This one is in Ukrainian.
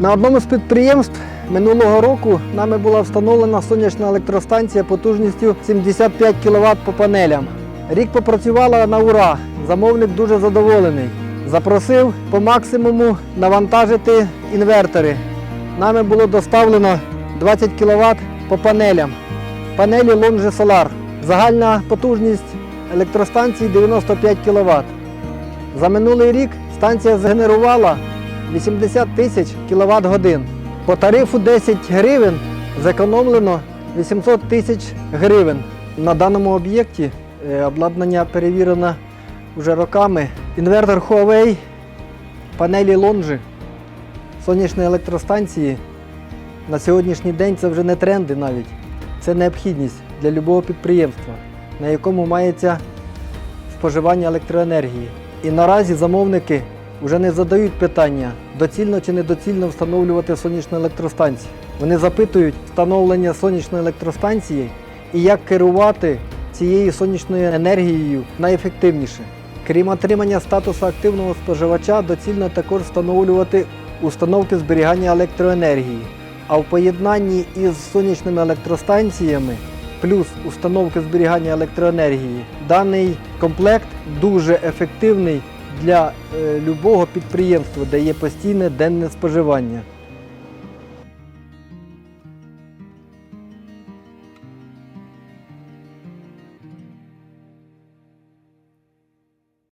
На одному з підприємств минулого року нами була встановлена сонячна електростанція потужністю 75 кВт по панелям. Рік попрацювала на ура. Замовник дуже задоволений. Запросив по максимуму навантажити інвертори. Нами було доставлено 20 кВт по панелям. Панелі Longe Solar. Загальна потужність електростанції 95 кВт. За минулий рік станція згенерувала 80 тисяч кВт годин. По тарифу 10 гривень зекономлено 800 тисяч гривень. На даному об'єкті е, обладнання перевірено вже роками. Інвертор Huawei, панелі Longi, сонячні електростанції. На сьогоднішній день це вже не тренди навіть. Це необхідність для будь-якого підприємства, на якому мається споживання електроенергії. І наразі замовники вже не задають питання, доцільно чи недоцільно встановлювати сонячну електростанцію. Вони запитують встановлення сонячної електростанції і як керувати цією сонячною енергією найефективніше. Крім отримання статусу активного споживача, доцільно також встановлювати установки зберігання електроенергії. А в поєднанні із сонячними електростанціями плюс установки зберігання електроенергії. Даний комплект дуже ефективний для е, любого підприємства, де є постійне денне споживання.